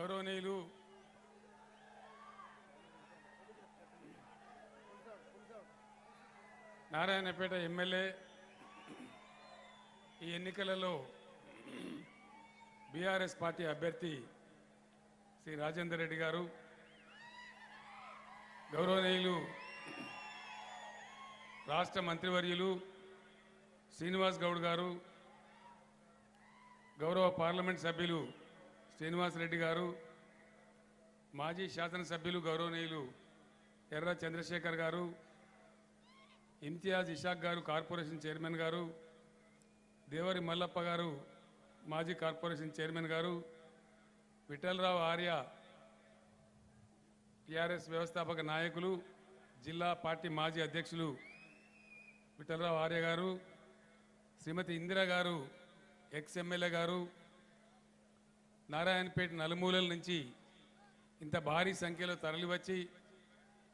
గౌరవనీయులు నారాయణపేట ఎమ్మెల్యే ఈ ఎన్నికలలో బీఆర్ఎస్ పార్టీ అభ్యర్థి శ్రీ రాజేందర్ రెడ్డి గారు గౌరవనీయులు రాష్ట్ర మంత్రివర్యులు శ్రీనివాస్ గౌడ్ గారు గౌరవ పార్లమెంట్ సభ్యులు శ్రీనివాస్ రెడ్డి గారు మాజీ శాసనసభ్యులు గౌరవనీయులు ఎర్ర చంద్రశేఖర్ గారు ఇమ్తియాజ్ ఇషాక్ గారు కార్పొరేషన్ చైర్మన్ గారు దేవరి మల్లప్ప గారు మాజీ కార్పొరేషన్ చైర్మన్ గారు విఠలరావు ఆర్య టిఆర్ఎస్ వ్యవస్థాపక నాయకులు జిల్లా పార్టీ మాజీ అధ్యక్షులు విఠలరావు ఆర్య గారు శ్రీమతి ఇందిరా గారు ఎక్స్ ఎమ్మెల్యే గారు నారాయణపేట నలుమూలల నుంచి ఇంత భారీ సంఖ్యలో తరలివచ్చి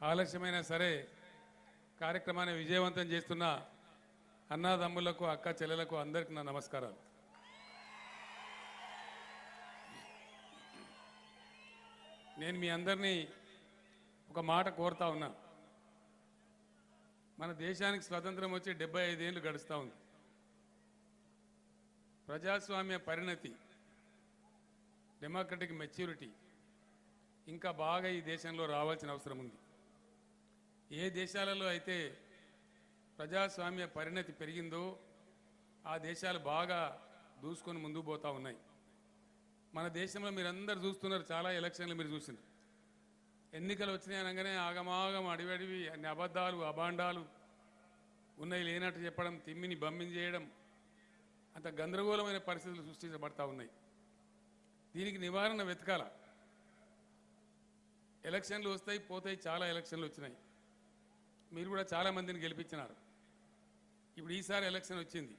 ఆలస్యమైనా సరే కార్యక్రమాన్ని విజయవంతం చేస్తున్న అన్నాదమ్ములకు అక్క చెల్లెలకు అందరికి నా నమస్కారాలు. నేను మీ అందరినీ ఒక మాట కోరుతా ఉన్నా. మన దేశానికి స్వతంత్రం వచ్చి డెబ్బై ఐదేళ్ళు గడుస్తూ ఉంది. ప్రజాస్వామ్య పరిణతి డెమోక్రటిక్ మెచ్యూరిటీ ఇంకా బాగా ఈ దేశంలో రావాల్సిన అవసరం ఉంది. ఏ దేశాలలో అయితే ప్రజాస్వామ్య పరిణతి పెరిగిందో ఆ దేశాలు బాగా దూసుకొని ముందుకు పోతూ ఉన్నాయి. మన దేశంలో మీరందరూ చూస్తున్నారు చాలా ఎలక్షన్లు మీరు చూసినారు ఎన్నికలు వచ్చినాయి అనగానే ఆగమాగం అడివడివి అన్ని అబద్ధాలు అభాండాలు ఉన్నాయి లేనట్టు చెప్పడం తిమ్మిని బమ్మిని చేయడం అంత గందరగోళమైన పరిస్థితులు సృష్టించబడతా ఉన్నాయి. దీనికి నివారణ వెతకాల. ఎలక్షన్లు వస్తాయి పోతాయి చాలా ఎలక్షన్లు వచ్చినాయి. మీరు కూడా చాలా మందిని గెలిపించినారు. ఇప్పుడు ఈసారి ఎలక్షన్ వచ్చింది.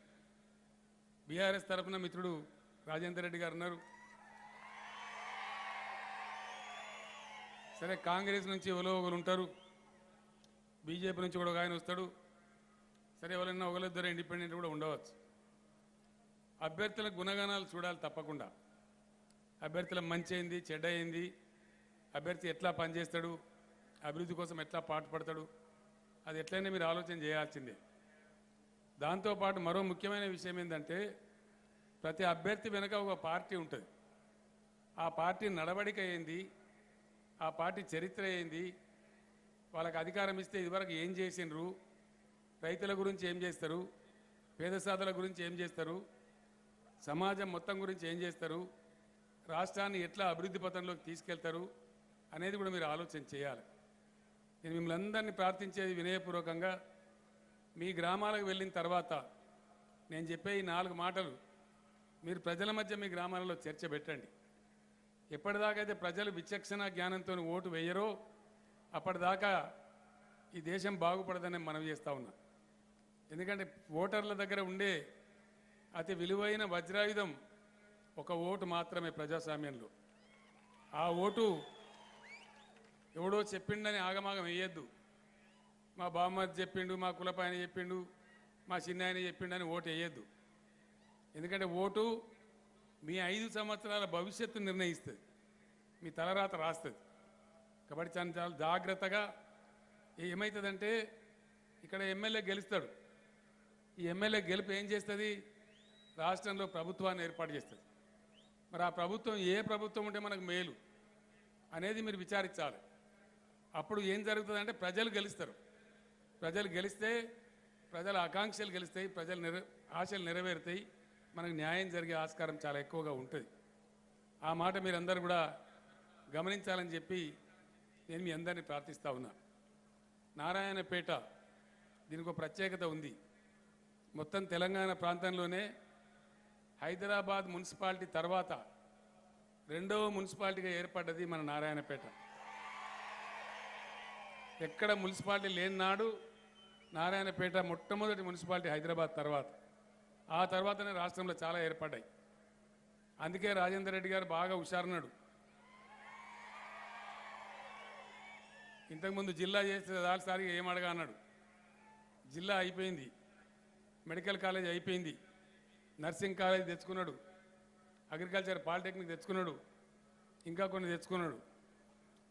బీఆర్ఎస్ తరఫున మిత్రుడు రాజేందర్ రెడ్డి గారు ఉన్నారు. సరే కాంగ్రెస్ నుంచి ఎవరో ఒకరు ఉంటారు. బీజేపీ నుంచి కూడా ఒక ఆయన వస్తాడు. సరే ఎవరైనా ఒకరిద్దరు ఇండిపెండెంట్ కూడా ఉండవచ్చు. అభ్యర్థుల గుణగణాలు చూడాలి తప్పకుండా. అభ్యర్థుల మంచి అయింది చెడ్డ అయింది. అభ్యర్థి ఎట్లా పనిచేస్తాడు అభివృద్ధి కోసం ఎట్లా పాటుపడతాడు అది ఎట్లయినా మీరు ఆలోచన చేయాల్సిందే. దాంతోపాటు మరో ముఖ్యమైన విషయం ఏంటంటే ప్రతి అభ్యర్థి వెనుక ఒక పార్టీ ఉంటుంది. ఆ పార్టీ నడవడిక ఏంది ఆ పార్టీ చరిత్ర ఏంది వాళ్ళకి అధికారం ఇస్తే ఇదివరకు ఏం చేసిండ్రు రైతుల గురించి ఏం చేస్తారు పేద సాధుల గురించి ఏం చేస్తారు సమాజం మొత్తం గురించి ఏం చేస్తారు రాష్ట్రాన్ని ఎట్లా అభివృద్ధి పథంలోకి తీసుకెళ్తారు అనేది కూడా మీరు ఆలోచన చేయాలి. నేను మిమ్మల్ని అందరినీ ప్రార్థించేది వినయపూర్వకంగా మీ గ్రామాలకు వెళ్ళిన తర్వాత నేను చెప్పే ఈ నాలుగు మాటలు మీరు ప్రజల మధ్య మీ గ్రామాలలో చర్చ పెట్టండి. ఎప్పటిదాకైతే ప్రజలు విచక్షణ జ్ఞానంతో ఓటు వేయరో అప్పటిదాకా ఈ దేశం బాగుపడదని మనం చేస్తూ ఉన్నా. ఎందుకంటే ఓటర్ల దగ్గర ఉండే అతి విలువైన వజ్రాయుధం ఒక ఓటు మాత్రమే ప్రజాస్వామ్యంలో. ఆ ఓటు ఎవడో చెప్పిండని ఆగమాగం వేయద్దు. మా బామ్మది చెప్పిండు మా కులపాయన చెప్పిండు మా చిన్నాయన చెప్పిండని ఓటు వేయద్దు. ఎందుకంటే ఓటు మీ ఐదు సంవత్సరాల భవిష్యత్తు నిర్ణయిస్తుంది. మీ తలరాత రాస్తుంది. కాబట్టి చాలా చాలా జాగ్రత్తగా ఏమవుతుందంటే ఇక్కడ ఎమ్మెల్యే గెలుస్తాడు. ఈ ఎమ్మెల్యే గెలుపు ఏం చేస్తుంది? రాష్ట్రంలో ప్రభుత్వాన్ని ఏర్పాటు చేస్తుంది. మరి ఆ ప్రభుత్వం ఏ ప్రభుత్వం ఉంటే మనకు మేలు అనేది మీరు విచారించాలి. అప్పుడు ఏం జరుగుతుందంటే ప్రజలు గెలుస్తారు. ప్రజలు గెలిస్తే ప్రజల ఆకాంక్షలు గెలుస్తాయి ప్రజలు నెర ఆశలు నెరవేరుతాయి. మనకు న్యాయం జరిగే ఆస్కారం చాలా ఎక్కువగా ఉంటుంది. ఆ మాట మీరందరూ కూడా గమనించాలని చెప్పి నేను మీ అందరినీ ప్రార్థిస్తా ఉన్నా. నారాయణపేట దీనికి ఒక ప్రత్యేకత ఉంది. మొత్తం తెలంగాణ ప్రాంతంలోనే హైదరాబాద్ మున్సిపాలిటీ తర్వాత రెండవ మున్సిపాలిటీగా ఏర్పడ్డది మన నారాయణపేట. ఎక్కడ మున్సిపాలిటీ లేని నాడు నారాయణపేట మొట్టమొదటి మున్సిపాలిటీ హైదరాబాద్ తర్వాత. ఆ తర్వాతనే రాష్ట్రంలో చాలా ఏర్పడ్డాయి. అందుకే రాజేందర్ రెడ్డి గారు బాగా హుషారున్నాడు. ఇంతకుముందు జిల్లా చేస్తే దానిసారిగా ఏం అడగా అన్నాడు. జిల్లా అయిపోయింది. మెడికల్ కాలేజ్ అయిపోయింది. నర్సింగ్ కాలేజ్ తెచ్చుకున్నాడు. అగ్రికల్చర్ పాలిటెక్నిక్ తెచ్చుకున్నాడు. ఇంకా కొన్ని తెచ్చుకున్నాడు.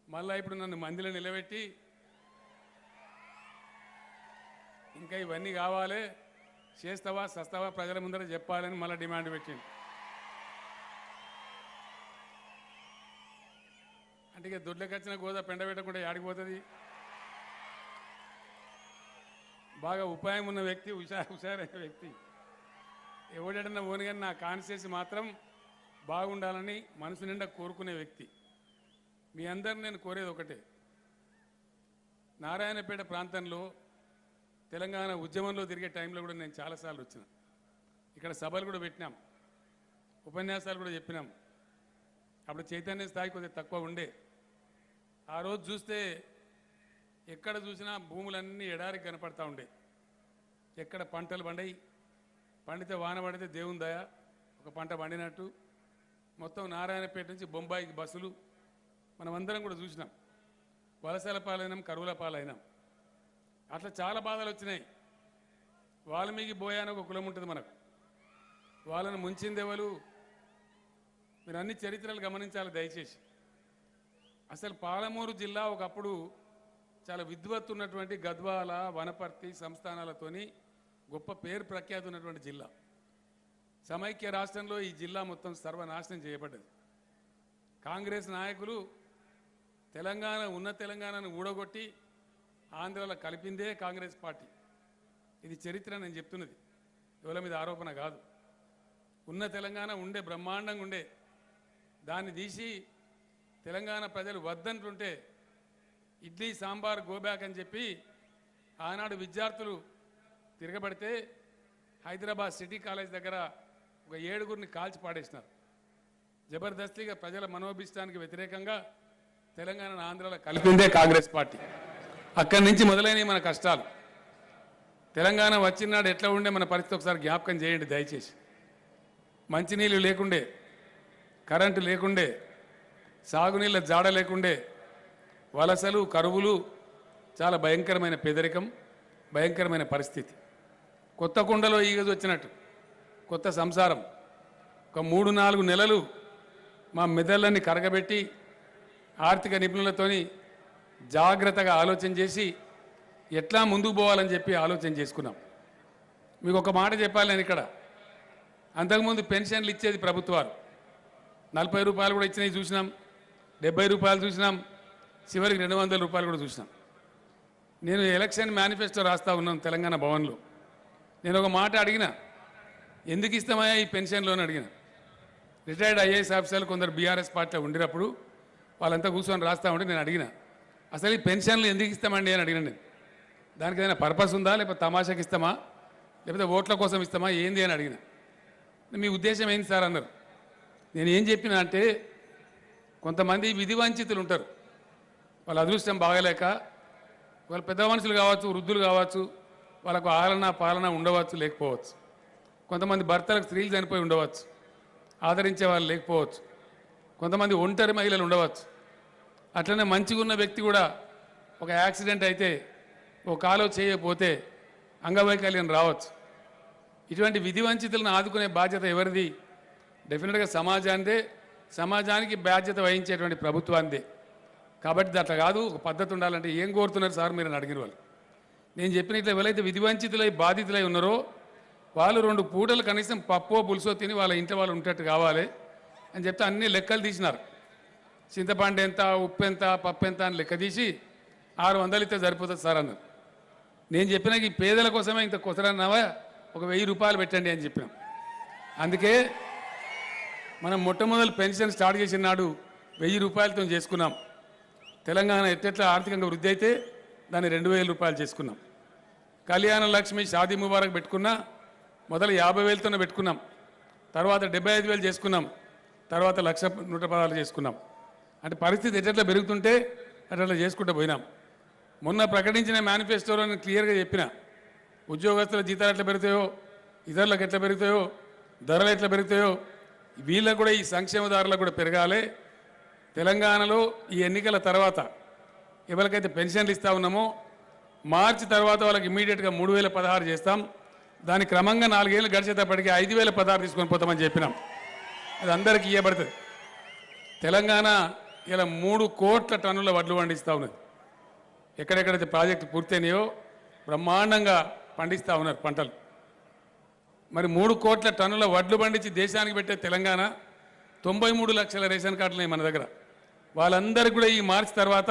మళ్ళీ ఇప్పుడు నన్ను మందిలో నిలబెట్టి ఇంకా ఇవన్నీ కావాలి. చేస్తావా సస్తావా ప్రజల ముందర చెప్పాలని మళ్ళీ డిమాండ్ పెట్టింది అంటే ఇక దొడ్లకొచ్చిన గోదా పెండ పెట్టకుండా ఆడిపోతుంది బాగా ఉపాయం ఉన్న వ్యక్తి హుషారు హుషారైన వ్యక్తి. ఎవడన్నా ఓని కానీ నా కాన్షియస్ మాత్రం బాగుండాలని మనసు నిండా కోరుకునే వ్యక్తి. మీ అందరిని నేను కోరేది ఒకటే. నారాయణపేట ప్రాంతంలో తెలంగాణ ఉద్యమంలో తిరిగే టైంలో కూడా నేను చాలాసార్లు వచ్చిన. ఇక్కడ సభలు కూడా పెట్టినాం. ఉపన్యాసాలు కూడా చెప్పినాం. అప్పుడు చైతన్య స్థాయి కొద్దిగా తక్కువ ఉండే. ఆ రోజు చూస్తే ఎక్కడ చూసినా భూములన్నీ ఎడారికి కనపడతా ఉండే. ఎక్కడ పంటలు పండాయి పండితే వాన పడితే దేవుని దయ. ఒక పంట పండినట్టు. మొత్తం నారాయణపేట నుంచి బొంబాయికి బస్సులు. మనమందరం కూడా చూసినాం. వలసల పాలైనాం కరువుల పాలైనాం. అట్లా చాలా బాధలు వచ్చినాయి. వాల్మీకి బోయాన ఒక కులం ఉంటుంది మనకు. వాళ్ళని ముంచిందెవలు మీరు అన్ని చరిత్రలు గమనించాలి దయచేసి. అసలు పాలమూరు జిల్లా ఒకప్పుడు చాలా విద్వత్తు ఉన్నటువంటి గద్వాల వనపర్తి సంస్థానాలతోని గొప్ప పేరు ప్రఖ్యాతి ఉన్నటువంటి జిల్లా. సమైక్య రాష్ట్రంలో ఈ జిల్లా మొత్తం సర్వనాశనం చేయబడ్డది. కాంగ్రెస్ నాయకులు తెలంగాణ ఉన్న తెలంగాణను ఊడగొట్టి ఆంధ్రలో కలిపిందే కాంగ్రెస్ పార్టీ. ఇది చరిత్ర నేను చెప్తున్నది. ఎవరి మీద ఆరోపణ కాదు. ఉన్న తెలంగాణ ఉండే బ్రహ్మాండంగా ఉండే దాన్ని తీసి తెలంగాణ ప్రజలు వద్దంటుంటే ఇడ్లీ సాంబార్ గోబ్యాక్ అని చెప్పి ఆనాడు విద్యార్థులు తిరగబడితే హైదరాబాద్ సిటీ కాలేజ్ దగ్గర ఒక ఏడుగురిని కాల్చి పాడేసినారు. జబర్దస్తిగా ప్రజల మనోభిష్టానికి వ్యతిరేకంగా తెలంగాణ ఆంధ్రలో కలిపిందే కాంగ్రెస్ పార్టీ. అక్కడి నుంచి మొదలైనవి మన కష్టాలు. తెలంగాణ వచ్చినాడు ఎట్లా ఉండే మన పరిస్థితి ఒకసారి జ్ఞాపకం చేయండి దయచేసి. మంచినీళ్ళు లేకుండే కరెంటు లేకుండే సాగునీళ్ళ జాడ లేకుండే వలసలు కరువులు చాలా భయంకరమైన పేదరికం భయంకరమైన పరిస్థితి. కొత్త కుండలో ఈగజు వచ్చినట్టు కొత్త సంసారం. ఒక మూడు నాలుగు నెలలు మా మెదళ్ళని కరగబెట్టి ఆర్థిక నిపుణులతోని జాగ్రత్తగా ఆలోచన చేసి ఎట్లా ముందుకు పోవాలని చెప్పి ఆలోచన చేసుకున్నాం. మీకు ఒక మాట చెప్పాలి నేను ఇక్కడ. అంతకుముందు పెన్షన్లు ఇచ్చేది ప్రభుత్వాలు. నలభై రూపాయలు కూడా ఇచ్చినవి చూసినాం. డెబ్బై రూపాయలు చూసినాం. చివరికి రెండు వందల రూపాయలు కూడా చూసినాం. నేను ఎలక్షన్ మేనిఫెస్టో రాస్తా ఉన్నాను తెలంగాణ భవన్లో. నేను ఒక మాట అడిగిన. ఎందుకు ఇస్తామయ్యా ఈ పెన్షన్లో అని అడిగిన. రిటైర్డ్ ఐఏఎస్ ఆఫీసర్లు కొందరు బీఆర్ఎస్ పార్టీలో ఉండినప్పుడు వాళ్ళంతా కూర్చొని రాస్తా ఉంటే నేను అడిగిన. అసలు ఈ పెన్షన్లు ఎందుకు ఇస్తామండి అని అడిగిన నేను. దానికి ఏదైనా పర్పస్ ఉందా? లేకపోతే తమాషాకి ఇస్తామా? లేకపోతే ఓట్ల కోసం ఇస్తామా? ఏంది అని అడిగిన. మీ ఉద్దేశం ఏంది సార్ అన్నారు. నేను ఏం చెప్పినా అంటే కొంతమంది విధి వంచితులు ఉంటారు. వాళ్ళ అదృష్టం బాగలేక వాళ్ళ పెద్ద మనుషులు కావచ్చు వృద్ధులు కావచ్చు వాళ్ళకు ఆలన పాలన ఉండవచ్చు లేకపోవచ్చు. కొంతమంది భర్తలకు స్త్రీలు చనిపోయి ఉండవచ్చు. ఆదరించే వాళ్ళు లేకపోవచ్చు. కొంతమంది ఒంటరి మహిళలు ఉండవచ్చు. అట్లనే మంచిగా ఉన్న వ్యక్తి కూడా ఒక యాక్సిడెంట్ అయితే ఒక కాలో చేయకపోతే అంగవైకల్యం రావచ్చు. ఇటువంటి విధి వంచితులను ఆదుకునే బాధ్యత ఎవరిది? డెఫినెట్గా సమాజానిదే. సమాజానికి బాధ్యత వహించేటువంటి ప్రభుత్వానిదే. కాబట్టి అట్లా కాదు. ఒక పద్ధతి ఉండాలంటే ఏం కోరుతున్నారు సార్ మీరు అని అడిగిన వాళ్ళు? నేను చెప్పిన ఇట్లా ఎవరైతే విధివంచితులై బాధితులై ఉన్నారో వాళ్ళు రెండు పూటలు కనీసం పప్పో పులుసో తిని వాళ్ళ ఇంట్లో వాళ్ళు ఉంటట్టు కావాలి అని చెప్తే అన్ని లెక్కలు తీసినారు. చింతపండు ఎంత ఉప్పు ఎంత పప్పు ఎంత అని లెక్క తీసి ఆరు వందలు ఇస్తే సరిపోతుంది సార్ అన్నారు. నేను చెప్పిన ఈ పేదల కోసమే ఇంత కొసరన్నావా? ఒక వెయ్యి రూపాయలు పెట్టండి అని చెప్పినాం. అందుకే మనం మొట్టమొదటి పెన్షన్ స్టార్ట్ చేసిన నాడు వెయ్యి రూపాయలతో చేసుకున్నాం. తెలంగాణ ఎట్టెట్లా ఆర్థికంగా వృద్ధి అయితే దాన్ని రెండు వేల రూపాయలు చేసుకున్నాం. కళ్యాణ లక్ష్మి షాదీ ముబారక్ పెట్టుకున్నా మొదలు యాభై వేలతోనే పెట్టుకున్నాం. తర్వాత డెబ్బై ఐదు వేలు చేసుకున్నాం. తర్వాత లక్ష నూట పదాలు చేసుకున్నాం. అంటే పరిస్థితి ఎట్లా పెరుగుతుంటే అట్లా చేసుకుంటూ పోయినాం. మొన్న ప్రకటించిన మేనిఫెస్టోలో నేను క్లియర్గా చెప్పిన. ఉద్యోగస్తుల జీతాలు ఎట్లా పెరుగుతాయో ఇతరులకు ఎట్లా పెరుగుతాయో ధరలు ఎట్లా పెరుగుతాయో వీళ్ళకు కూడా ఈ సంక్షేమదారులకు కూడా పెరగాలి. తెలంగాణలో ఈ ఎన్నికల తర్వాత ఎవరికైతే పెన్షన్లు ఇస్తా ఉన్నామో మార్చి తర్వాత వాళ్ళకి ఇమీడియట్గా మూడు వేల పదహారు చేస్తాం. దాని క్రమంగా నాలుగేళ్ళు గడిచేటప్పటికి ఐదు వేల పదహారు తీసుకొని పోతామని చెప్పినాం. అది అందరికీ ఇవ్వబడుతుంది తెలంగాణ ఇలా మూడు కోట్ల టన్నుల వడ్లు పండిస్తూ ఉన్నది. ఎక్కడెక్కడైతే ప్రాజెక్టు పూర్తయినాయో బ్రహ్మాండంగా పండిస్తూ ఉన్నారు పంటలు. మరి మూడు కోట్ల టన్నుల వడ్లు పండించి దేశానికి పెట్టే తెలంగాణ తొంభై మూడు లక్షల రేషన్ కార్డులు ఉన్నాయి మన దగ్గర. వాళ్ళందరికీ కూడా ఈ మార్చి తర్వాత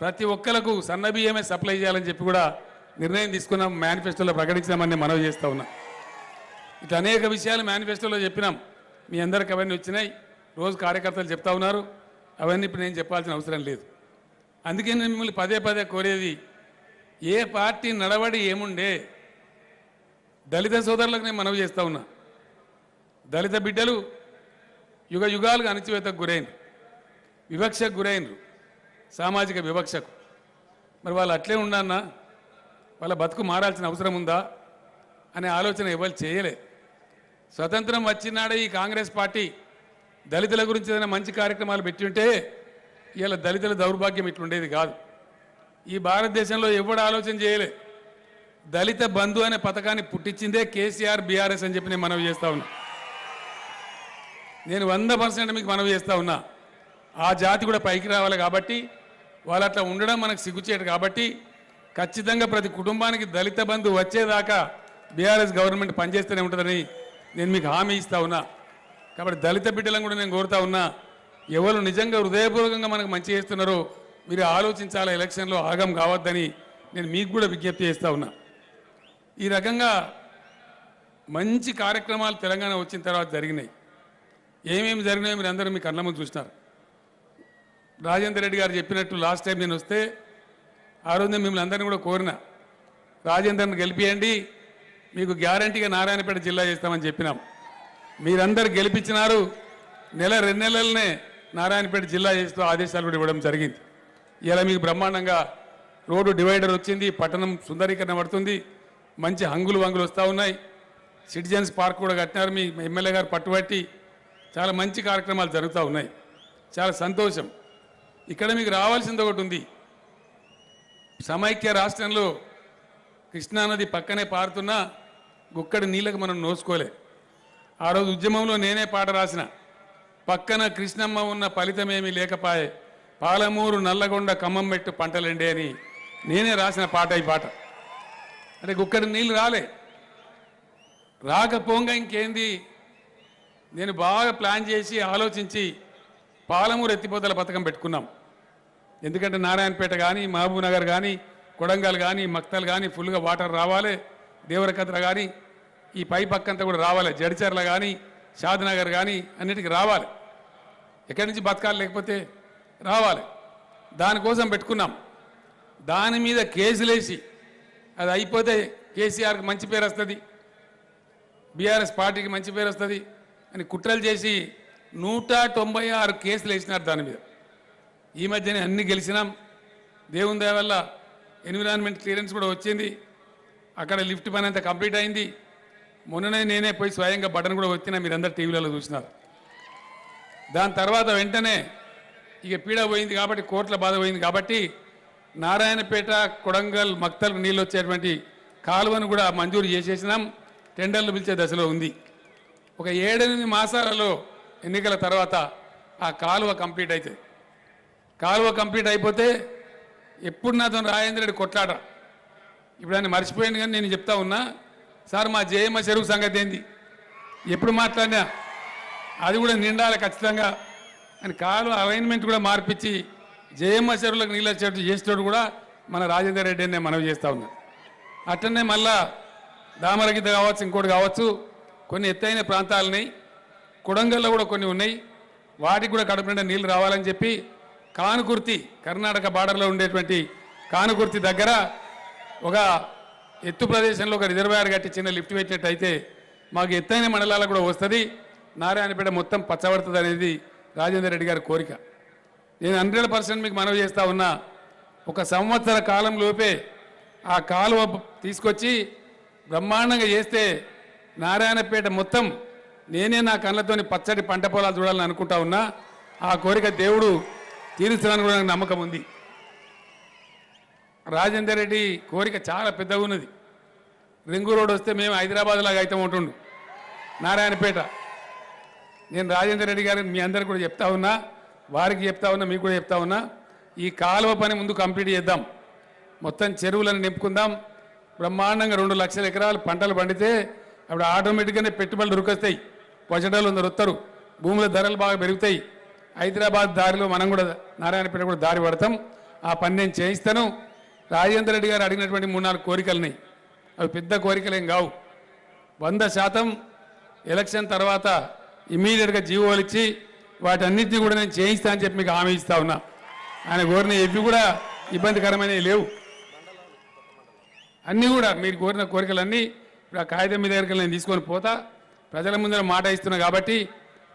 ప్రతి ఒక్కరికి సన్న బియ్యమే సప్లై చేయాలని చెప్పి కూడా నిర్ణయం తీసుకున్నాం. మేనిఫెస్టోలో ప్రకటించామని మనవి చేస్తూ ఉన్నా. ఇట్లా అనేక విషయాలు మేనిఫెస్టోలో చెప్పినాం. మీ అందరికి అవన్నీ వచ్చినాయి. రోజు కార్యకర్తలు చెప్తా ఉన్నారు. అవన్నీ ఇప్పుడు నేను చెప్పాల్సిన అవసరం లేదు. అందుకే నేను మిమ్మల్ని పదే పదే కోరేది ఏ పార్టీ నడవడి ఏముండే? దళిత సోదరులకు నేను మనవి చేస్తా ఉన్నా. దళిత బిడ్డలు యుగ యుగాలుగా అణచివేతకు గురైనరు వివక్షకు గురైనరు. సామాజిక వివక్షకు. మరి వాళ్ళు అట్లే ఉండన్నా వాళ్ళ బతుకు మారాల్సిన అవసరం ఉందా అనే ఆలోచన ఎవరు చేయలే. స్వతంత్రం వచ్చినాడే ఈ కాంగ్రెస్ పార్టీ దళితుల గురించి ఏదైనా మంచి కార్యక్రమాలు పెట్టి ఉంటే దళితుల దౌర్భాగ్యం ఇట్లుండేది కాదు. ఈ భారతదేశంలో ఎవడు ఆలోచన చేయలే. దళిత బంధు అనే పథకాన్ని పుట్టించిందే కేసీఆర్ బీఆర్ఎస్ అని చెప్పి నేను మనవి చేస్తా ఉన్నా. నేను వంద పర్సెంట్ మీకు మనవి చేస్తా ఉన్నా. ఆ జాతి కూడా పైకి రావాలి కాబట్టి వాళ్ళు అట్లా ఉండడం మనకు సిగ్గుచేటు కాబట్టి ఖచ్చితంగా ప్రతి కుటుంబానికి దళిత బంధు వచ్చేదాకా బీఆర్ఎస్ గవర్నమెంట్ పనిచేస్తూనే ఉంటుందని నేను మీకు హామీ ఇస్తా ఉన్నా. కాబట్టి దళిత బిడ్డలను కూడా నేను కోరుతా ఉన్నా. ఎవరు నిజంగా హృదయపూర్వకంగా మనకు మంచి చేస్తున్నారో మీరు ఆలోచించాలి ఎలక్షన్లో ఆగం కావద్దని నేను మీకు కూడా విజ్ఞప్తి చేస్తూ ఉన్నా. ఈ రకంగా మంచి కార్యక్రమాలు తెలంగాణ వచ్చిన తర్వాత జరిగినాయి. ఏమేమి జరిగినాయో మీరు అందరూ మీ కళ్ళ ముందు చూసినారు. రాజేందర్ రెడ్డి గారు చెప్పినట్టు లాస్ట్ టైం నేను వస్తే ఆ రోజు మిమ్మల్ని అందరినీ కూడా కోరిన రాజేందర్ని గెలిపియండి మీకు గ్యారంటీగా నారాయణపేట జిల్లా చేస్తామని చెప్పినాం. మీరందరు గెలిపించినారు నెల రెండు నెలలనే నారాయణపేట జిల్లా చేస్తూ ఆదేశాలు కూడా ఇవ్వడం జరిగింది. ఇలా మీకు బ్రహ్మాండంగా రోడ్డు డివైడర్ వచ్చింది పట్టణం సుందరీకరణ పడుతుంది మంచి హంగులు వంగులు వస్తూ ఉన్నాయి. సిటిజన్స్ పార్క్ కూడా కట్టినారు మీ ఎమ్మెల్యే గారు పట్టుబట్టి చాలా మంచి కార్యక్రమాలు జరుగుతూ ఉన్నాయి. చాలా సంతోషం. ఇక్కడ మీకు రావాల్సింది ఒకటి ఉంది. సమైక్య రాష్ట్రంలో కృష్ణానది పక్కనే పారుతున్నా గుక్కడి నీళ్ళకి మనం నోసుకోలే ఆ రోజు ఉద్యమంలో నేనే పాట రాసిన. పక్కన కృష్ణమ్మ ఉన్న ఫలితమేమీ లేకపాయే పాలమూరు నల్లగొండ ఖమ్మం మెట్టు పంటలండి అని నేనే రాసిన పాట ఈ పాట. అంటే గుక్కడి నీళ్ళు రాలే. రాకపోంగా ఇంకేంది? నేను బాగా ప్లాన్ చేసి ఆలోచించి పాలమూరు ఎత్తిపోతల పథకం పెట్టుకున్నాం. ఎందుకంటే నారాయణపేట కానీ మహబూబ్ నగర్ కానీ కొడంగల్ కానీ మక్తల్ కానీ ఫుల్గా వాటర్ రావాలి. దేవరకద్ర కానీ ఈ పై పక్కంతా కూడా రావాలి. జడిచర్ల కానీ షాద్నగర్ కానీ అన్నిటికీ రావాలి. ఎక్కడి నుంచి బతకాలి లేకపోతే రావాలి. దానికోసం పెట్టుకున్నాం. దాని మీద కేసులేసి అది అయిపోతే కేసీఆర్కి మంచి పేరు వస్తుంది. బీఆర్ఎస్ పార్టీకి మంచి పేరు వస్తుంది. అని కుట్రలు చేసి నూట తొంభై ఆరు కేసులు వేసినారు దాని మీద. ఈ మధ్యనే అన్ని గెలిచినాం. దేవుని దయ వల్ల ఎన్విరాన్మెంట్ క్లియరెన్స్ కూడా వచ్చింది. అక్కడ లిఫ్ట్ పని అంతా కంప్లీట్ అయింది. మొన్ననే నేనే పోయి స్వయంగా బటన్ కూడా వచ్చినా మీరందరూ టీవీలలో చూసినారు. దాని తర్వాత వెంటనే ఇక పీడ పోయింది కాబట్టి కోట్ల బాధ పోయింది కాబట్టి నారాయణపేట కొడంగల్ మక్తల్ నీళ్ళు వచ్చేటువంటి కాలువను కూడా మంజూరు చేసేసినాం. టెండర్లు పిలిచే దశలో ఉంది. ఒక ఏడెనిమిది మాసాలలో ఎన్నికల తర్వాత ఆ కాలువ కంప్లీట్ అవుతుంది కాలువ కంప్లీట్ అయిపోతే ఎప్పుడు నాతో రాజేంద్ర రెడ్డి కొట్లాడ ఇప్పుడు ఆయన మర్చిపోయింది కానీ నేను చెప్తా ఉన్నా సార్ మా జయమ్మ చెరువు సంగతి ఏంది? ఎప్పుడు మాట్లాడినా అది కూడా నిండాలి ఖచ్చితంగా. అని కాలు అలైన్మెంట్ కూడా మార్పించి జేఎమ్మ చెరువులకు నీళ్ళు వచ్చేట్టు చేసేటోడు కూడా మన రాజేందర్ రెడ్డి నేను మనవి చేస్తూ ఉన్నా. అట్లనే మళ్ళా దామరగిద్ద కావచ్చు ఇంకోటి కావచ్చు కొన్ని ఎత్తైన ప్రాంతాలని కొడంగల్లో కూడా కొన్ని ఉన్నాయి. వాటికి కూడా కడుపు నిండా రావాలని చెప్పి కానుకుర్తి కర్ణాటక బార్డర్లో ఉండేటువంటి కానుకుర్తి దగ్గర ఒక ఎత్తు ప్రదేశంలో ఒక రిజర్వాయర్ కట్టి చిన్న లిఫ్ట్ పెట్టినట్టయితే మాకు ఎత్తైన మండలాలకు కూడా వస్తుంది. నారాయణపేట మొత్తం పచ్చబడుతుంది అనేది రాజేందర్ రెడ్డి గారి కోరిక. నేను హండ్రెడ్ పర్సెంట్ మీకు మనవి చేస్తా ఉన్నా ఒక సంవత్సర కాలం లోపే ఆ కాలువ తీసుకొచ్చి బ్రహ్మాండంగా చేస్తే నారాయణపేట మొత్తం నేనే నా కళ్ళతోని పచ్చడి పంట పొలాలు చూడాలని అనుకుంటా ఉన్నా. ఆ కోరిక దేవుడు తీరుస్తానని కూడా నాకు నమ్మకం ఉంది. రాజేందర్ రెడ్డి కోరిక చాలా పెద్దగా ఉన్నది. రింగు రోడ్ వస్తే మేము హైదరాబాద్ లాగా అయితే ఉంటుండు నారాయణపేట. నేను రాజేందర్ రెడ్డి గారిని మీ అందరికి కూడా చెప్తా ఉన్నా వారికి చెప్తా ఉన్నా మీకు కూడా చెప్తా ఉన్నా ఈ కాలువ పని ముందు కంప్లీట్ చేద్దాం. మొత్తం చెరువులను నింపుకుందాం. బ్రహ్మాండంగా రెండు లక్షల ఎకరాలు పంటలు పండితే అప్పుడు ఆటోమేటిక్గానే పెట్టుబడులు దొరుకుతాయి పచ్చడాలు అందరు వస్తారు. భూముల ధరలు బాగా పెరుగుతాయి. హైదరాబాద్ దారిలో మనం కూడా నారాయణపేట కూడా దారి పడతాం. ఆ పని నేను చేయిస్తాను. రాజేంద్ర రెడ్డి గారు అడిగినటువంటి మూడు నాలుగు కోరికలని అవి పెద్ద కోరికలేం కావు. వంద శాతం ఎలక్షన్ తర్వాత ఇమీడియట్గా జీవోలు ఇచ్చి వాటన్నిటిని కూడా నేను చేయిస్తా అని చెప్పి మీకు హామీ ఇస్తా ఉన్నా. ఆయన కోరిన ఇవి కూడా ఇబ్బందికరమైనవి లేవు. అన్నీ కూడా మీరు కోరిన కోరికలన్నీ ఇప్పుడు ఆ కాగితం మీద దగ్గరికి నేను తీసుకొని పోతా. ప్రజల ముందర మాట ఇస్తున్నా కాబట్టి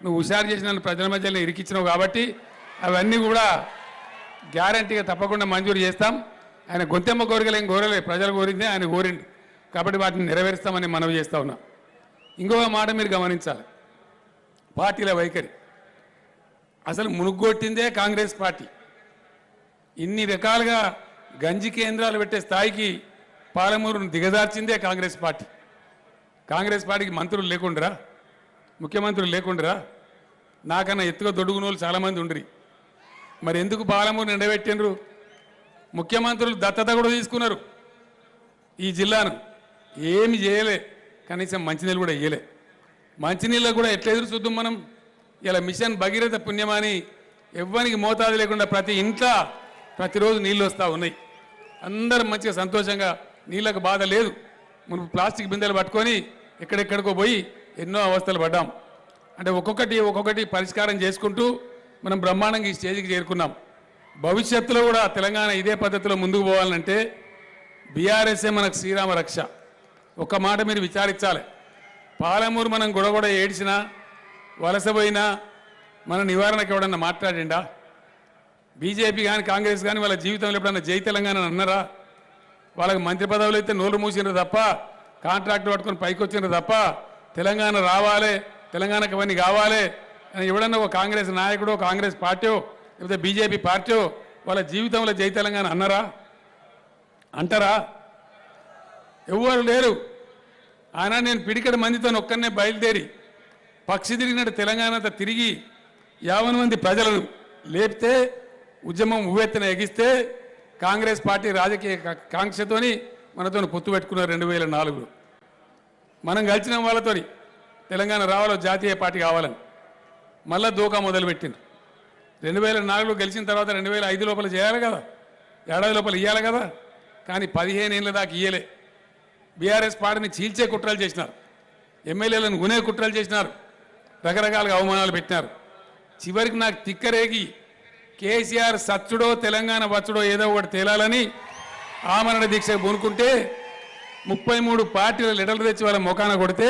నువ్వు హుషారు చేసిన నన్ను ప్రజల మధ్యలో ఇరికిచ్చినావు కాబట్టి అవన్నీ కూడా గ్యారంటీగా తప్పకుండా మంజూరు చేస్తాం. ఆయన గొంతెమ్మ కోరికలు ఏం కోరలే ప్రజలు కోరిందే ఆయన కోరిండు కాబట్టి వాటిని నెరవేరుస్తామని మనవి చేస్తా ఉన్నా. ఇంకొక మాట మీరు గమనించాలి. పార్టీల వైఖరి. అసలు మునుగొట్టిందే కాంగ్రెస్ పార్టీ. ఇన్ని రకాలుగా గంజి కేంద్రాలు పెట్టే స్థాయికి పాలమూరును దిగజార్చిందే కాంగ్రెస్ పార్టీ. కాంగ్రెస్ పార్టీకి మంత్రులు లేకుండరా? ముఖ్యమంత్రులు లేకుండరా? నాకన్నా ఎత్తుగా దొడుగునోళ్ళు చాలామంది ఉండ్రి. మరి ఎందుకు పాలమూరు నిండబెట్టినరు ముఖ్యమంత్రులు దత్తత కూడా తీసుకున్నారు ఈ జిల్లాను. ఏమి చేయలే. కనీసం మంచినీళ్ళు కూడా ఇయ్యలే. మంచినీళ్ళకు కూడా ఎట్లా ఎదురు చూద్దాం మనం? ఇలా మిషన్ భగీరథ పుణ్యమాని ఎవ్వరికి మోతాదు లేకుండా ప్రతి ఇంట్లో ప్రతిరోజు నీళ్ళు వస్తూ ఉన్నాయి. అందరూ మంచిగా సంతోషంగా నీళ్ళకు బాధ లేదు. మనం ప్లాస్టిక్ బిందెలు పట్టుకొని ఎక్కడెక్కడికో పోయి ఎన్నో అవస్థలు పడ్డాం. అంటే ఒక్కొక్కటి ఒక్కొక్కటి పరిష్కారం చేసుకుంటూ మనం బ్రహ్మాండంగా ఈ స్టేజ్కి చేరుకున్నాం. భవిష్యత్తులో కూడా తెలంగాణ ఇదే పద్ధతిలో ముందుకు పోవాలంటే బీఆర్ఎస్ఏ మనకు శ్రీరామ రక్ష. ఒక మాట మీరు విచారించాలి. పాలమూరు మనం గొడగొడ ఏడ్చినా వలసపోయినా మన నివారణకు ఎవడన్నా మాట్లాడిండా? బీజేపీ కానీ కాంగ్రెస్ కానీ వాళ్ళ జీవితంలో ఎప్పుడన్నా జై తెలంగాణ అన్నారా? వాళ్ళకి మంత్రి పదవులు అయితే నోరు మూసినారు తప్ప కాంట్రాక్ట్ పట్టుకొని పైకి వచ్చినారు తప్ప తెలంగాణ రావాలి తెలంగాణకు అవన్నీ కావాలి. అని ఎవడన్నా ఒక కాంగ్రెస్ నాయకుడు కాంగ్రెస్ పార్టీ లేకపోతే బీజేపీ పార్టీ వాళ్ళ జీవితంలో జై తెలంగాణ అన్నారా? అంటారా? ఎవరు లేరు. ఆయన నేను పిడికడి మందితో ఒక్కనే బయలుదేరి పక్షి తిరిగినట్టు తెలంగాణ అంతా తిరిగి యావన్ మంది ప్రజలను లేపితే ఉద్యమం ఉవ్వెత్తున ఎగిస్తే కాంగ్రెస్ పార్టీ రాజకీయ కాంక్షతోని మనతో పొత్తు పెట్టుకున్నారు రెండు వేల నాలుగులో. మనం కలిసిన వాళ్ళతో తెలంగాణ రావాలో జాతీయ పార్టీ కావాలని మళ్ళీ దూకా మొదలుపెట్టింది. రెండు వేల నాలుగులో గెలిచిన తర్వాత రెండు వేల ఐదు లోపల చేయాలి కదా? ఏడాది లోపల ఇవ్వాలి కదా? కానీ పదిహేను ఏళ్ళ దాకా ఇయ్యలే. బీఆర్ఎస్ పార్టీని చీల్చే కుట్రలు చేసినారు. ఎమ్మెల్యేలను గునే కుట్రలు చేసినారు. రకరకాలుగా అవమానాలు పెట్టినారు. చివరికి నాకు తిక్కరేగి కేసీఆర్ సచ్చుడో తెలంగాణ వచ్చుడో ఏదో ఒకటి తేలాలని ఆమరణ దీక్ష పూనుకుంటే ముప్పై మూడు పార్టీల లెటర్లు తెచ్చి వాళ్ళ ముఖాన కొడితే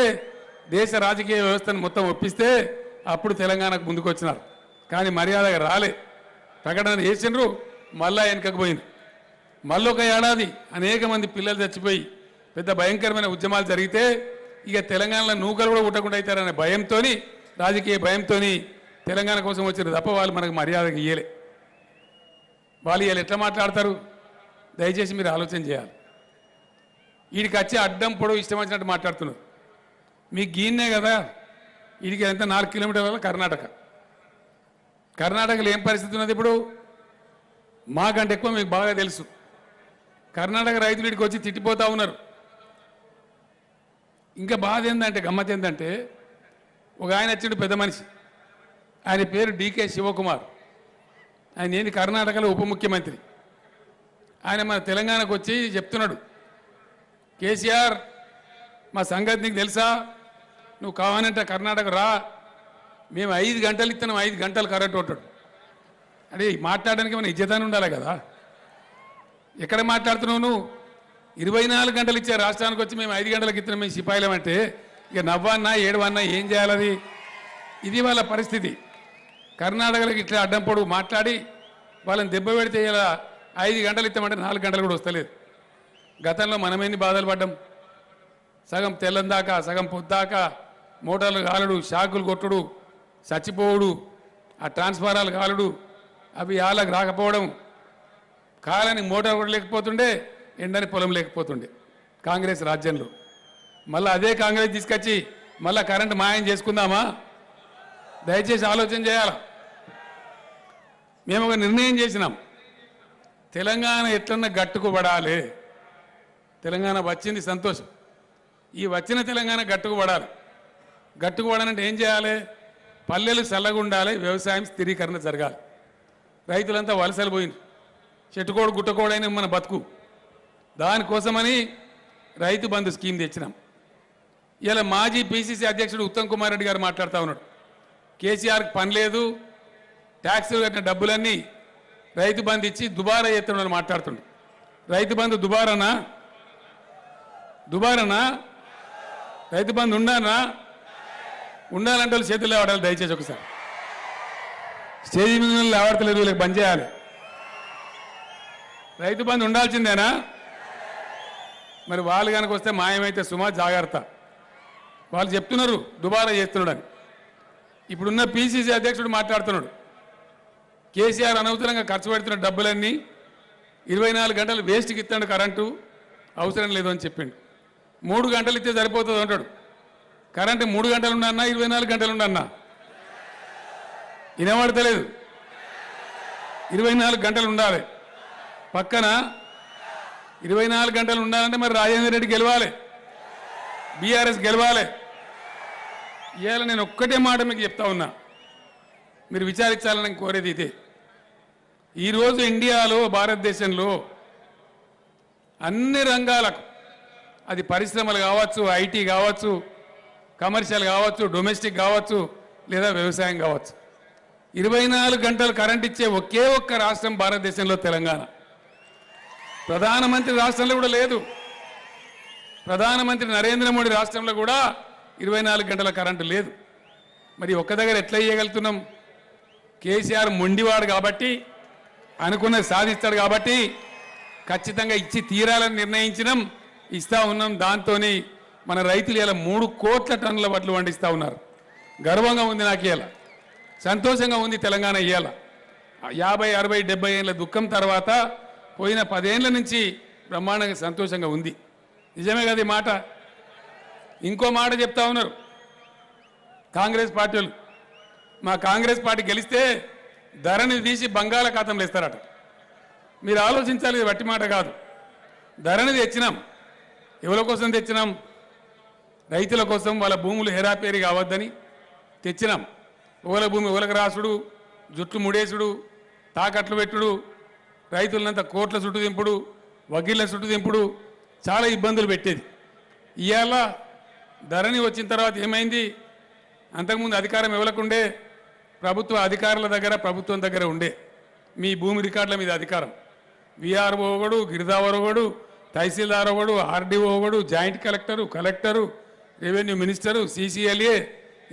దేశ రాజకీయ వ్యవస్థను మొత్తం ఒప్పిస్తే అప్పుడు తెలంగాణకు ముందుకు వచ్చినారు కానీ మర్యాదగా రాలే. ప్రకటన చేసిండ్రు మళ్ళా వెనకపోయింది పోయింది ఒక ఏడాది అనేక మంది పిల్లలు చచ్చిపోయి పెద్ద భయంకరమైన ఉద్యమాలు జరిగితే ఇక తెలంగాణలో నూకలు కూడా ఉట్టకుండా అవుతారనే భయంతోని రాజకీయ భయంతోని తెలంగాణ కోసం వచ్చారు తప్ప వాళ్ళు మనకు మర్యాదగా ఇయ్యలే. వాళ్ళు వీళ్ళు ఎట్లా మాట్లాడతారు? దయచేసి మీరు ఆలోచన చేయాలి. వీడికి వచ్చి అడ్డం పొడవు ఇష్టం వచ్చినట్టు మాట్లాడుతున్నారు మీకు గీన్నే కదా వీడికి ఎంత నాలుగు కిలోమీటర్ల కర్ణాటక. కర్ణాటకలో ఏం పరిస్థితి ఉన్నది ఇప్పుడు? మాకంటే ఎక్కువ మీకు బాగా తెలుసు. కర్ణాటక రైతులు ఇక్కడికి వచ్చి తిట్టిపోతూ ఉన్నారు. ఇంకా బాధ ఏంటంటే గమ్మత్ ఏంటంటే ఒక ఆయన వచ్చిండు పెద్ద మనిషి. ఆయన పేరు డీకే శివకుమార్. ఆయన ఏంది కర్ణాటకలో ఉప ముఖ్యమంత్రి. ఆయన మన తెలంగాణకు వచ్చి చెప్తున్నాడు. కేసీఆర్ మా సంగతి నీకు తెలుసా? నువ్వు కావాలంటే కర్ణాటక రా. మేము ఐదు గంటలు ఇస్తున్నాం ఐదు గంటలు కరెంట్ ఉంటాడు అంటే మాట్లాడడానికి మన ఇజ్జతాన్ని ఉండాలి కదా? ఎక్కడ మాట్లాడుతున్నావు నువ్వు? ఇరవై నాలుగు గంటలు ఇచ్చే రాష్ట్రానికి వచ్చి మేము ఐదు గంటలకు ఇస్తున్నాం మేము సిపాయిలమంటే ఇక నవ్వన్నా ఏడవన్నా ఏం చేయాలది ఇది వాళ్ళ పరిస్థితి. కర్ణాటకలకు ఇట్లా అడ్డం పొడుగు మాట్లాడి వాళ్ళని దెబ్బ పెడితే ఇలా ఐదు గంటలు ఇస్తామంటే నాలుగు గంటలు కూడా వస్తలేదు. గతంలో మనమేంది బాధలు పడ్డాం? సగం తెల్లందాకా సగం పొద్దాకా మోటార్లు కాలుడు షాకులు కొట్టుడు చచ్చిపోవుడు ఆ ట్రాన్స్ఫారాలు కాలుడు అవి ఆలకు రాకపోవడం. కాలని మోటార్ కూడా లేకపోతుండే ఎండని పొలం లేకపోతుండే కాంగ్రెస్ రాజ్యంలో. మళ్ళీ అదే కాంగ్రెస్ తీసుకొచ్చి మళ్ళీ కరెంట్ మాయం చేసుకుందామా? దయచేసి ఆలోచన చేయాలి? మేము ఒక నిర్ణయం చేసినాం. తెలంగాణ ఎట్లన్నా గట్టుకుపడాలి తెలంగాణ వచ్చింది సంతోషం. ఈ వచ్చిన తెలంగాణ గట్టుకుపడాలి గట్టుకుపడాలంటే ఏం చేయాలి? పల్లెలు చల్లగా ఉండాలి వ్యవసాయం స్థిరీకరణ జరగాలి. రైతులంతా వలసలు పోయింది చెట్టుకోడు గుట్టకోడైన మన బతుకు. దానికోసమని రైతు బంధు స్కీమ్ తెచ్చినాం. ఇలా మాజీ పిసిసి అధ్యక్షుడు ఉత్తమ్ కుమార్ రెడ్డి గారు మాట్లాడుతూ ఉన్నాడు. కేసీఆర్కి పని లేదు ట్యాక్సులు కట్టిన డబ్బులన్నీ రైతు బంధు ఇచ్చి దుబారా ఎత్తున్నాడు మాట్లాడుతుండు. రైతు బంధు దుబారానా? దుబారానా రైతు బంధు ఉండానా ఉండాలంటే వాళ్ళు చేతులు లేవడాలి దయచేసి ఒకసారి. స్టేజ్ మీద లేవడతలేదు వీళ్ళకి బంద్ చేయాలి. రైతు బంధు ఉండాల్సిందేనా? మరి వాళ్ళు కనుక వస్తే మాయమైతే సుమా జాగ్రత్త. వాళ్ళు చెప్తున్నారు దుబారా చేస్తున్నాడని. ఇప్పుడున్న పిసిసి అధ్యక్షుడు మాట్లాడుతున్నాడు. కేసీఆర్ అనవసరంగా ఖర్చు పెడుతున్న డబ్బులన్నీ ఇరవై నాలుగు గంటలు వేస్ట్కి ఇస్తాడు కరెంటు. అవసరం లేదు అని చెప్పిండు. మూడు గంటలు ఇస్తే సరిపోతుంది అంటాడు. కరెంటు మూడు గంటలు ఉండన్నా ఇరవై నాలుగు గంటలు ఉండన్నా వినబడతలేదు. ఇరవై నాలుగు గంటలు ఉండాలి. పక్కన ఇరవై నాలుగు గంటలు ఉండాలంటే మరి రాజేంద్ర రెడ్డి గెలవాలి. బీఆర్ఎస్ గెలవాలి. ఇవాళ నేను ఒక్కటే మాట మీకు చెప్తా ఉన్నా. మీరు విచారించాలని కోరేది ఇదే. ఈరోజు ఇండియాలో భారతదేశంలో అన్ని రంగాలకు అది పరిశ్రమలు కావచ్చు ఐటీ కావచ్చు కమర్షియల్ కావచ్చు డొమెస్టిక్ కావచ్చు లేదా వ్యవసాయం కావచ్చు. ఇరవై నాలుగు గంటలు కరెంట్ ఇచ్చే ఒకే ఒక్క రాష్ట్రం భారతదేశంలో తెలంగాణ. ప్రధానమంత్రి రాష్ట్రంలో కూడా లేదు. ప్రధానమంత్రి నరేంద్ర మోడీ రాష్ట్రంలో కూడా ఇరవై నాలుగు గంటల కరెంటు లేదు. మరి ఒక్క దగ్గర ఎట్లా ఇయ్యగలుగుతున్నాం? కేసీఆర్ మొండివాడు కాబట్టి అనుకున్నది సాధిస్తాడు కాబట్టి ఖచ్చితంగా ఇచ్చి తీరాలని నిర్ణయించినాం. ఇస్తా ఉన్నాం. దాంతోనే మన రైతులు ఇలా మూడు కోట్ల టన్నుల వడ్లు పండిస్తూ ఉన్నారు. గర్వంగా ఉంది నాకు ఇలా సంతోషంగా ఉంది తెలంగాణ ఇవాళ యాభై అరవై డెబ్బై ఏళ్ళ దుఃఖం తర్వాత పోయిన పదేళ్ళ నుంచి బ్రహ్మాండంగా సంతోషంగా ఉంది. నిజమే కదా మాట? ఇంకో మాట చెప్తా ఉన్నారు. కాంగ్రెస్ పార్టీలు. మా కాంగ్రెస్ పార్టీ గెలిస్తే ధరని తీసి బంగాళాఖాతంలో ఇస్తారట మీరు ఆలోచించాలి ఇది వట్టి మాట కాదు. ధరని తెచ్చినాం. ఎవరి కోసం తెచ్చినాం? రైతుల కోసం వాళ్ళ భూములు హెరాపేరి కావద్దని తెచ్చినాం. ఓల భూమి ఓలకు రాసుడు జుట్లు ముడేసుడు తాకట్లు పెట్టుడు రైతులంతా కోట్ల చుట్టు దింపుడు వకీళ్ళ చుట్టు దింపుడు చాలా ఇబ్బందులు పెట్టేది. ఇవాళ ధరణి వచ్చిన తర్వాత ఏమైంది? అంతకుముందు అధికారం ఇవ్వకుండే ప్రభుత్వ అధికారుల దగ్గర ప్రభుత్వం దగ్గర ఉండే. మీ భూమి రికార్డుల మీద అధికారం. విఆర్ఓ ఒకడు గిరిదావర్ ఒకడు తహసీల్దార్ ఒకడు ఆర్డీఓ ఒకడు joint collector collector revenue minister CCLA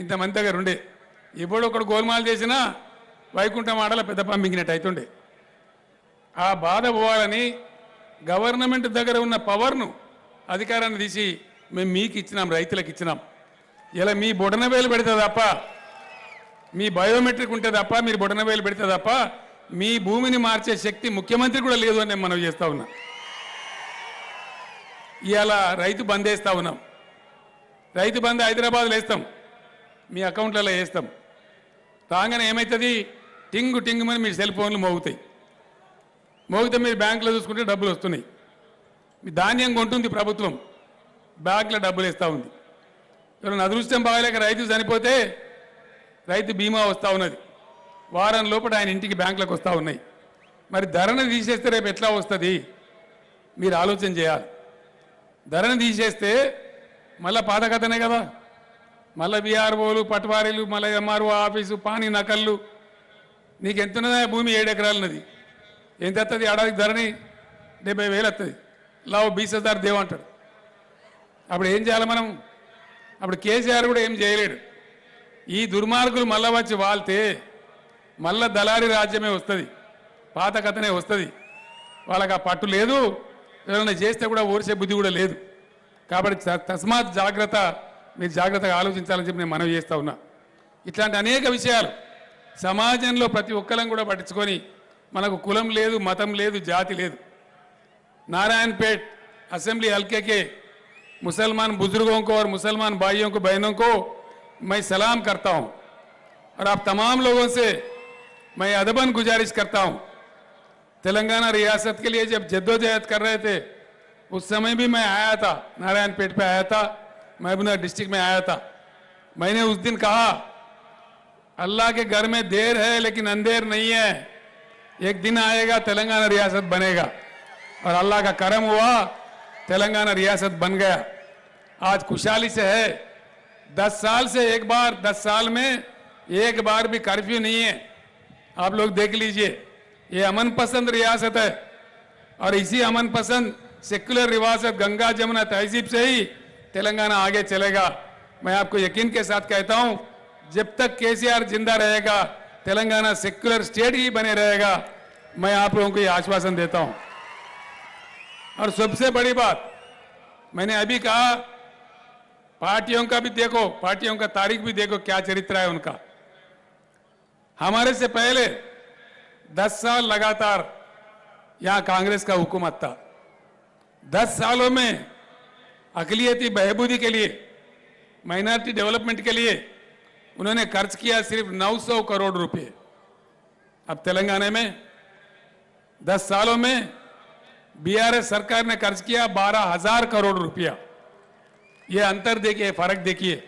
ఇంతమంది దగ్గర ఉండే. ఇప్పుడు ఒకడు గోల్మాల్ చేసినా వైకుంఠం ఆడల పెద్ద పంపించినట్టు అవుతుండే ఆ బాధ పోవాలని గవర్నమెంట్ దగ్గర ఉన్న పవర్ను అధికారాన్ని తీసి మేము మీకు ఇచ్చినాం రైతులకు ఇచ్చినాం. ఇలా మీ బొడనవేలు పెడితే తప్ప మీ బయోమెట్రిక్ ఉంటే తప్ప మీరు బొడనవేలు పెడితే తప్ప మీ భూమిని మార్చే శక్తి ముఖ్యమంత్రి కూడా లేదు అని నేను మనం చేస్తా ఉన్నా. ఇవాళ రైతు బంద్ వేస్తూ ఉన్నాం. రైతు బంద్ హైదరాబాద్లో వేస్తాం. మీ అకౌంట్లలో వేస్తాం. రాగానే ఏమవుతుంది టింగు టింగుమని మీ సెల్ ఫోన్లు మోగుతాయి. మోగితే మీరు బ్యాంకులో చూసుకుంటే డబ్బులు వస్తున్నాయి. మీ ధాన్యం కొంటుంది ప్రభుత్వం. బ్యాంకులో డబ్బులు ఇస్తూ ఉంది. ఎవరైనా అదృష్టం బాగలేక రైతు చనిపోతే రైతు బీమా వస్తూ ఉన్నది. వారం లోపల ఆయన ఇంటికి బ్యాంకులకు వస్తూ ఉన్నాయి. మరి ధరను తీసేస్తే రేపు ఎట్లా వస్తుంది? మీరు ఆలోచన చేయాలి. ధరని తీసేస్తే మళ్ళా పాత కథనే కదా. మళ్ళీ బీఆర్ఓలు పట్వారీలు మళ్ళీ ఎంఆర్ఓ ఆఫీసు పాని నకళ్ళు. నీకు ఎంత ఉన్నదా భూమి ఏడు ఎకరాలున్నది ఎంత వస్తుంది ఏడాది ధరని డెబ్బై వేలు వస్తుంది లావు బీస్ హజార్ దేవ్ అంటాడు. అప్పుడు ఏం చేయాలి మనం? అప్పుడు కేసీఆర్ కూడా ఏం చేయలేడు. ఈ దుర్మార్గులు మళ్ళా వచ్చి వాళ్తే మళ్ళా దళారి రాజ్యమే వస్తుంది. పాత కథనే వస్తుంది. వాళ్ళకి ఆ పట్టు లేదు. ఏమైనా చేస్తే కూడా ఓర్చే బుద్ధి కూడా లేదు కాబట్టి త- తస్మాత్ జాగ్రత్త మీరు జాగ్రత్తగా ఆలోచించాలని చెప్పి నేను మనవి చేస్తా ఉన్నా ఇట్లాంటి అనేక విషయాలు సమాజంలో ప్రతి ఒక్కరం కూడా పట్టించుకొని మనకు కులం లేదు మతం లేదు జాతి లేదు नारायणपेट असेंबली हल्के के मुसलमान बुजुर्गों को और मुसलमान भाइयों को बहनों को मैं सलाम करता हूं और आप तमाम लोगों से मैं अदबन गुजारिश करता हूं तेलंगाना रियासत के लिए जब जद्दोजहद कर रहे थे, उस समय भी मैं आया था, नारायणपेट पे आया था, महबूबनगर डिस्ट्रिक्ट में आया था। मैंने उस दिन कहा, अल्लाह के घर में देर है, लेकिन अंधेर नहीं है। एक दिन आएगा, तेलंगाना रियासत बनेगा। और अल्लाह का करम हुआ, तेलंगाना रियासत बन गया। आज खुशहाली से है। दस साल से एक बार, दस साल में एक बार भी कर्फ्यू नहीं है। आप लोग देख लीजिए। ये अमन पसंद रियासत है। और इसी अमन पसंद सेक्युलर रिवासत गंगा जमुना तहजीब से ही तेलंगाना आगे चलेगा। मैं आपको यकीन के साथ कहता हूँ, जब तक केसीआर ज़िंदा रहेगा, तेलंगाना सेक्युलर स्टेट ही बने रहेगा, मैं आप लोगों को ये आश्वासन देता हूँ। और सबसे बड़ी बात, मैंने अभी कहा, पार्टियों का भी देखो, पार्टियों का तारीख भी देखो, क्या चरित्र है उनका। हमारे से पहले दस साल लगातार यहाँ कांग्रेस का हुकूमत था दस सालों में अकलियती बहबूदी के लिए, माइनॉरिटी डेवलपमेंट के लिए उन्होंने खर्च किया सिर्फ़ 900 करोड़ रुपए। अब तेलंगाना में दस सालों में बीआरएस सरकार ने खर्च किया बारह हज़ार करोड़ रुपया। ये अंतर देखिए, फ़र्क देखिए।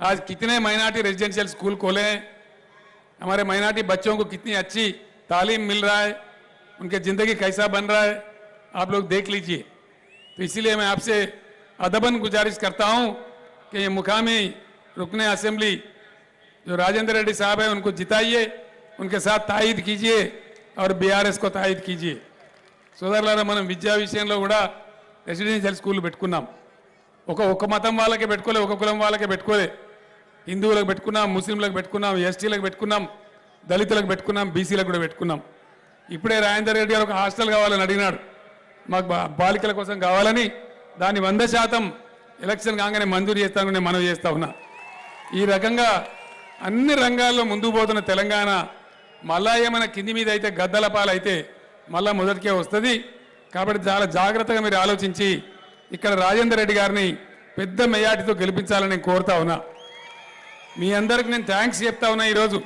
आज कितने माइनॉरिटी रेजिडेंशियल स्कूल खोले हैं। हमारे माइनॉरिटी बच्चों को कितनी अच्छी तालीम मिल रहा है उनके जिंदगी कैसा बन रहा है आप लोग देख लीजिए तो इसीलिए मैं आपसे अदबन गुजारिश करता हूं कि ये मुकामी रुकने असेंबली जो राजेंद्र रेड्डी साहब है उनको जिताइए उनके साथ तायद कीजिए और बीआरएस को तायद कीजिए సోదరులారా మనం విద్యా విషయంలో కూడా రెసిడెన్షియల్ స్కూల్ పెట్టుకున్నాం ఒక ఒక మతం వాళ్ళకే పెట్టుకోలే ఒక కులం వాళ్ళకే పెట్టుకోలే హిందువులకు పెట్టుకున్నాం ముస్లింలకు పెట్టుకున్నాం ఎస్టీలకు పెట్టుకున్నాం దళితులకు పెట్టుకున్నాం బీసీలకు కూడా పెట్టుకున్నాం. ఇప్పుడే రాజేందర్ రెడ్డి గారు ఒక హాస్టల్ కావాలని అడిగినాడు. మాకు బా- బాలికల కోసం కావాలని దాన్ని వంద శాతం ఎలక్షన్ కాగానే మంజూరు చేస్తాను నేను మనవి చేస్తా ఉన్నా. ఈ రకంగా అన్ని రంగాల్లో ముందుకు పోతున్న తెలంగాణ మళ్ళా ఏమైనా కింది మీద అయితే గద్దల పాలైతే మళ్ళా మొదటికే వస్తుంది. కాబట్టి చాలా జాగ్రత్తగా మీరు ఆలోచించి ఇక్కడ రాజేందర్ రెడ్డి గారిని పెద్ద మెజార్టీతో గెలిపించాలని నేను కోరుతా ఉన్నా. మీ అందరికి నేను థ్యాంక్స్ చెప్తా ఉన్నా ఈరోజు.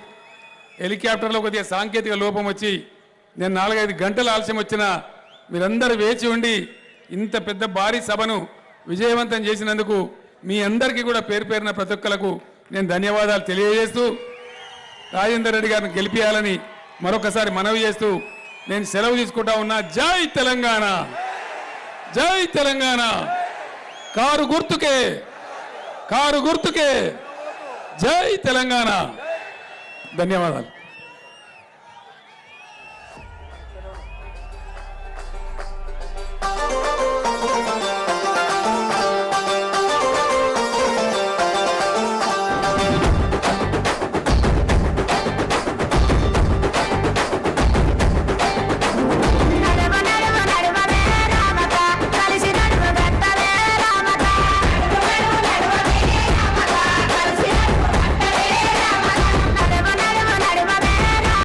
హెలికాప్టర్లో కొద్దిగా సాంకేతిక లోపం వచ్చి నేను నాలుగైదు గంటల ఆలస్యం వచ్చినా మీరందరూ వేచి ఉండి ఇంత పెద్ద భారీ సభను విజయవంతం చేసినందుకు మీ అందరికీ కూడా పేరు పేరిన ప్రతి ఒక్కలకు నేను ధన్యవాదాలు తెలియజేస్తూ రాజేందర్ రెడ్డి గారిని గెలిపించాలని మరొకసారి మనవి చేస్తూ నేను సెలవు తీసుకుంటా ఉన్నా. జై తెలంగాణ! జై తెలంగాణ! కారు గుర్తుకే! కారు గుర్తుకే! జై తెలంగాణ! ధన్యవాదాలు.